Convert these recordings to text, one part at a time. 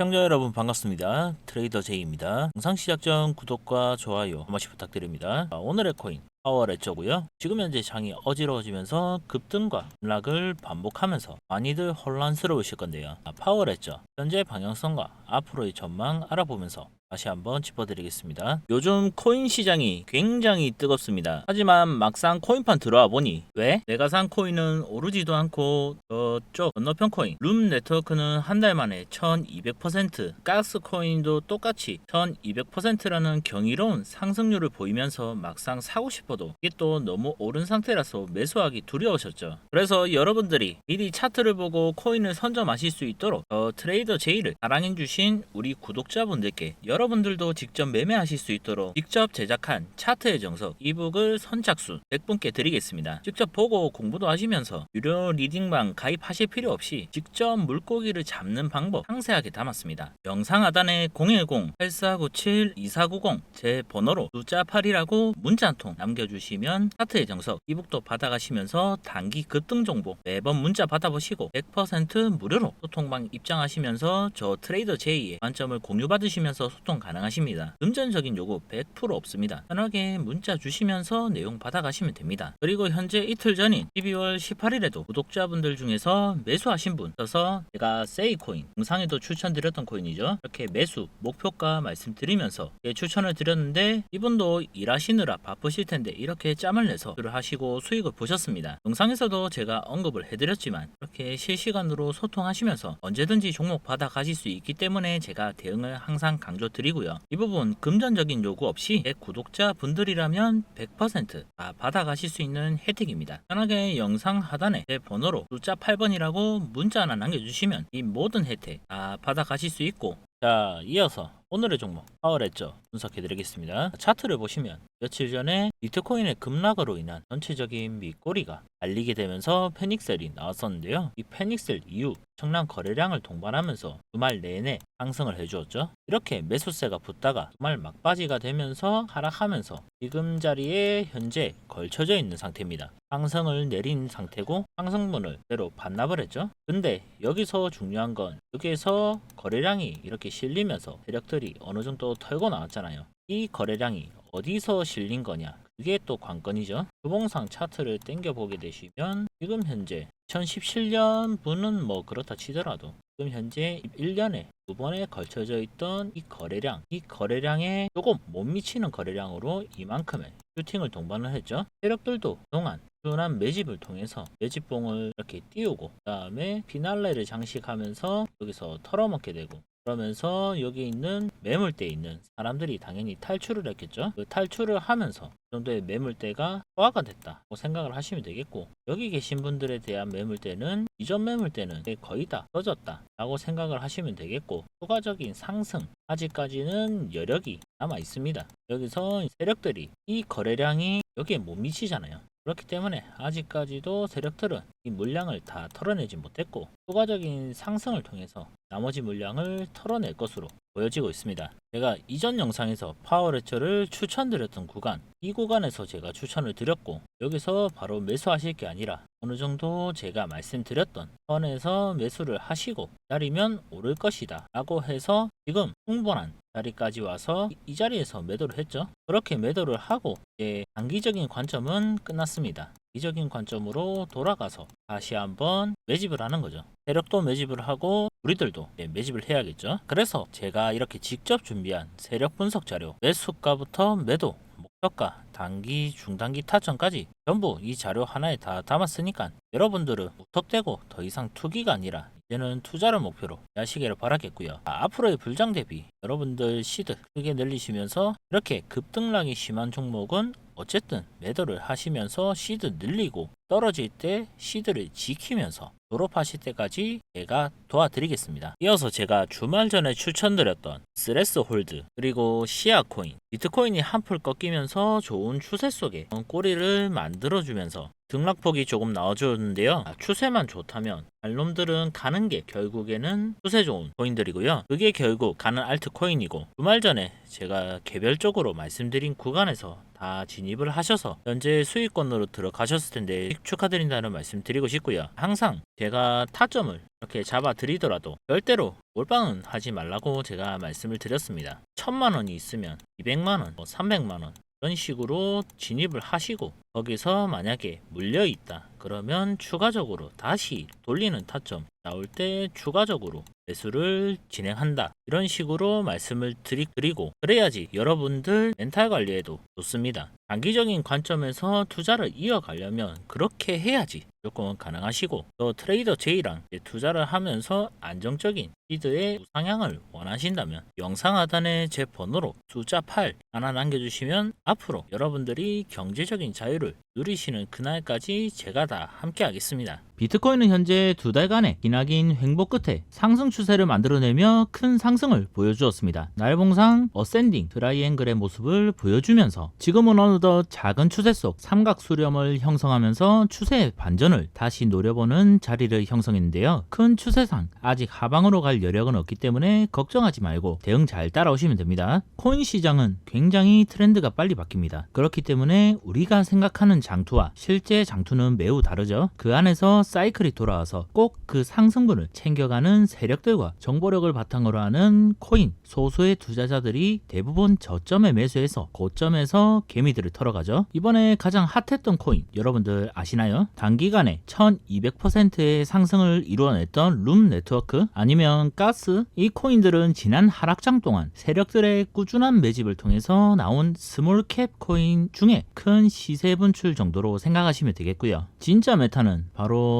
시청자 여러분 반갑습니다. 트레이더 제이입니다. 영상 시작 전 구독과 좋아요 한 번씩 부탁드립니다. 자, 오늘의 코인 파워레저고요. 지금 현재 장이 어지러워지면서 급등과 급락을 반복하면서 많이들 혼란스러우실 건데요. 아, 파워레저 현재 방향성과 앞으로의 전망 알아보면서 다시 한번 짚어드리겠습니다. 요즘 코인 시장이 굉장히 뜨겁습니다. 하지만 막상 코인판 들어와 보니 왜? 내가 산 코인은 오르지도 않고 저쪽 건너편 코인 룸 네트워크는 한 달 만에 1200% 가스 코인도 똑같이 1200%라는 경이로운 상승률을 보이면서 막상 사고 싶 어도 이게 또 너무 오른 상태라서 매수하기 두려우셨죠. 그래서 여러분들이 미리 차트를 보고 코인을 선점하실 수 있도록 저 트레이더 제이를 사랑해 주신 우리 구독자분들께 여러분들도 직접 매매하실 수 있도록 직접 제작한 차트의 정석 이북을 선착순 100분께 드리겠습니다. 직접 보고 공부도 하시면서 유료 리딩방 가입하실 필요 없이 직접 물고기를 잡는 방법 상세하게 담았습니다. 영상 하단에 010-8497-2490 제 번호로 숫자 8이라고 문자 한 통 남겨 주시면 차트의 정석 이북도 받아가시면서 단기 급등 정보 매번 문자 받아보시고 100% 무료로 소통방 입장하시면서 저 트레이더 J의 관점을 공유받으시면서 소통 가능하십니다. 금전적인 요구 100% 없습니다. 편하게 문자 주시면서 내용 받아가시면 됩니다. 그리고 현재 이틀 전인 12월 18일에도 구독자분들 중에서 매수하신 분 써서 제가 세이코인 영상에도 추천드렸던 코인이죠. 이렇게 매수 목표가 말씀드리면서 예, 추천을 드렸는데 이분도 일하시느라 바쁘실 텐데 이렇게 짬을 내서 를 하시고 수익을 보셨습니다. 영상에서도 제가 언급을 해드렸지만 이렇게 실시간으로 소통하시면서 언제든지 종목 받아 가실 수 있기 때문에 제가 대응을 항상 강조 드리고요. 이 부분 금전적인 요구 없이 내 구독자 분들이라면 100%다 받아 가실 수 있는 혜택입니다. 편하게 영상 하단에 제 번호로 숫자 8번이라고 문자 하나 남겨주시면 이 모든 혜택 다 받아 가실 수 있고 자, 이어서 오늘의 종목 파워레저 분석해 드리겠습니다. 차트를 보시면 며칠 전에 비트코인의 급락으로 인한 전체적인 밑꼬리가 알리게 되면서 패닉셀이 나왔었는데요. 이 패닉셀 이후 청량 거래량을 동반하면서 주말 내내 상승을 해주었죠. 이렇게 매수세가 붙다가 주말 막바지가 되면서 하락하면서 지금 자리에 현재 걸쳐져 있는 상태입니다. 상승을 내린 상태고 상승분을 그대로 반납을 했죠. 근데 여기서 중요한 건 여기에서 거래량이 이렇게 실리면서 세력들이 어느 정도 털고 나왔잖아요. 이 거래량이 어디서 실린 거냐? 그게 또 관건이죠. 주봉상 차트를 땡겨 보게 되시면 지금 현재 2017년 분은 뭐 그렇다 치더라도 지금 현재 1년에 두 번에 걸쳐져 있던 이 거래량, 이 거래량에 조금 못 미치는 거래량으로 이만큼의 슈팅을 동반을 했죠. 세력들도 그동안 꾸준한 매집을 통해서 매집봉을 이렇게 띄우고 그 다음에 피날레를 장식하면서 여기서 털어먹게 되고 그러면서 여기 있는 매물대에 있는 사람들이 당연히 탈출을 했겠죠. 그 탈출을 하면서 이 정도의 매물대가 소화가 됐다고 생각을 하시면 되겠고 여기 계신 분들에 대한 매물대는 이전 매물대는 거의 다 꺼졌다 라고 생각을 하시면 되겠고 추가적인 상승 아직까지는 여력이 남아 있습니다. 여기서 세력들이 이 거래량이 여기에 못 미치잖아요. 그렇기 때문에 아직까지도 세력들은 이 물량을 다 털어내지 못했고 추가적인 상승을 통해서 나머지 물량을 털어낼 것으로 보여지고 있습니다. 제가 이전 영상에서 파워레처를 추천드렸던 구간 이 구간에서 제가 추천을 드렸고 여기서 바로 매수하실 게 아니라 어느 정도 제가 말씀드렸던 선에서 매수를 하시고 기다리면 오를 것이다 라고 해서 지금 충분한 자리까지 와서 이- 이 자리에서 매도를 했죠. 그렇게 매도를 하고 이제 단기적인 관점은 끝났습니다. 기적인 관점으로 돌아가서 다시 한번 매집을 하는 거죠. 세력도 매집을 하고 우리들도 매집을 해야겠죠. 그래서 제가 이렇게 직접 준비한 세력 분석 자료 매수가부터 매도 목표가 단기 중단기 타점까지 전부 이 자료 하나에 다 담았으니까 여러분들은 무턱대고 더 이상 투기가 아니라 이제는 투자를 목표로 하시기를 바라겠고요. 아, 앞으로의 불장 대비 여러분들 시드 크게 늘리시면서 이렇게 급등락이 심한 종목은 어쨌든 매도를 하시면서 시드 늘리고 떨어질 때 시드를 지키면서 졸업하실 때까지 제가 도와드리겠습니다. 이어서 제가 주말 전에 추천드렸던 스레스 홀드 그리고 시아 코인 비트코인이 한풀 꺾이면서 좋은 추세 속에 꼬리를 만들어주면서 등락폭이 조금 나와주는데요. 아, 추세만 좋다면 알놈들은 가는 게 결국에는 추세 좋은 코인들이고요. 그게 결국 가는 알트코인이고 주말 전에 제가 개별적으로 말씀드린 구간에서 다 진입을 하셔서 현재 수익권으로 들어가셨을 텐데 축하드린다는 말씀 드리고 싶고요. 항상 제가 타점을 이렇게 잡아 드리더라도 절대로 몰빵은 하지 말라고 제가 말씀을 드렸습니다. 천만 원이 있으면 200만 원, 뭐 300만 원 이런 식으로 진입을 하시고 거기서 만약에 물려 있다 그러면 추가적으로 다시 돌리는 타점 나올 때 추가적으로 매수를 진행한다. 이런 식으로 말씀을 드리, 드리고 그래야지 여러분들 멘탈 관리에도 좋습니다. 장기적인 관점에서 투자를 이어가려면 그렇게 해야지 무조건 가능하시고 또 트레이더 J랑 투자를 하면서 안정적인 시드의 우상향을 원하신다면 영상 하단에 제 번호로 숫자 8 하나 남겨주시면 앞으로 여러분들이 경제적인 자유를 누리시는 그날까지 제가 다 함께 하겠습니다. 비트코인은 현재 두 달간의 기나긴 횡보 끝에 상승 추세를 만들어내며 큰 상승을 보여주었습니다. 날봉상 어센딩 트라이앵글의 모습을 보여주면서 지금은 어느덧 작은 추세 속 삼각 수렴을 형성하면서 추세의 반전을 다시 노려보는 자리를 형성했는데요. 큰 추세상 아직 하방으로 갈 여력은 없기 때문에 걱정하지 말고 대응 잘 따라오시면 됩니다. 코인 시장은 굉장히 트렌드가 빨리 바뀝니다. 그렇기 때문에 우리가 생각하는 장투와 실제 장투는 매우 다르죠. 그 안에서 사이클이 돌아와서 꼭 그 상승분을 챙겨가는 세력들과 정보력을 바탕으로 하는 코인 소수의 투자자들이 대부분 저점에 매수해서 고점에서 개미들을 털어가죠. 이번에 가장 핫했던 코인 여러분들 아시나요? 단기간에 1200%의 상승을 이루어냈던 룸 네트워크 아니면 가스 이 코인들은 지난 하락장 동안 세력들의 꾸준한 매집을 통해서 나온 스몰캡 코인 중에 큰 시세 분출 정도로 생각하시면 되겠고요. 진짜 메타는 바로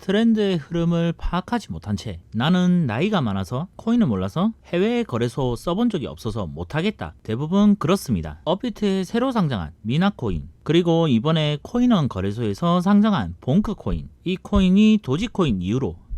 트렌드의 흐름을 파악하지 못한 채 나는 나이가 많아서 코인을 몰라서 해외 거래소 써본 적이 없어서 못하겠다. 대부분 그렇습니다. 업비트에 새로 상장한 미나코인 그리고 이번에 코인원 거래소에서 상장한 봉크코인 이 코인이 도지코인 이후로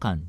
한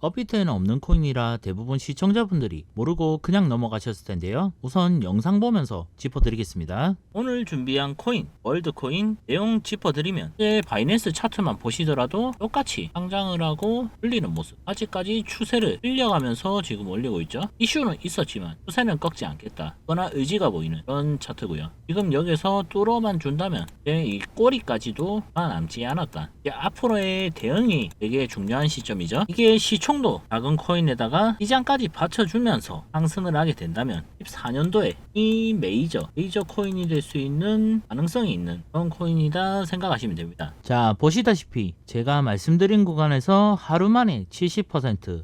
업비트에는 없는 코인이라 대부분 시청자분들이 모르고 그냥 넘어가셨을 텐데요. 우선 영상 보면서 짚어드리겠습니다. 오늘 준비한 코인, 월드코인 내용 짚어드리면 이제 바이낸스 차트만 보시더라도 똑같이 상장을 하고 흘리는 모습 아직까지 추세를 흘려가면서 지금 올리고 있죠. 이슈는 있었지만 추세는 꺾지 않겠다. 그러나 의지가 보이는 그런 차트고요. 지금 여기서 뚫어만 준다면 이 꼬리까지도 남지 않았다. 앞으로의 대응이 되게 중요한 시점이죠. 이게 시 총도 작은 코인에다가 시장까지 받쳐주면서 상승을 하게 된다면 14년도에 이 메이저 메이저 코인이 될 수 있는 가능성이 있는 그런 코인이다 생각하시면 됩니다. 자 보시다시피 제가 말씀드린 구간에서 하루 만에 70%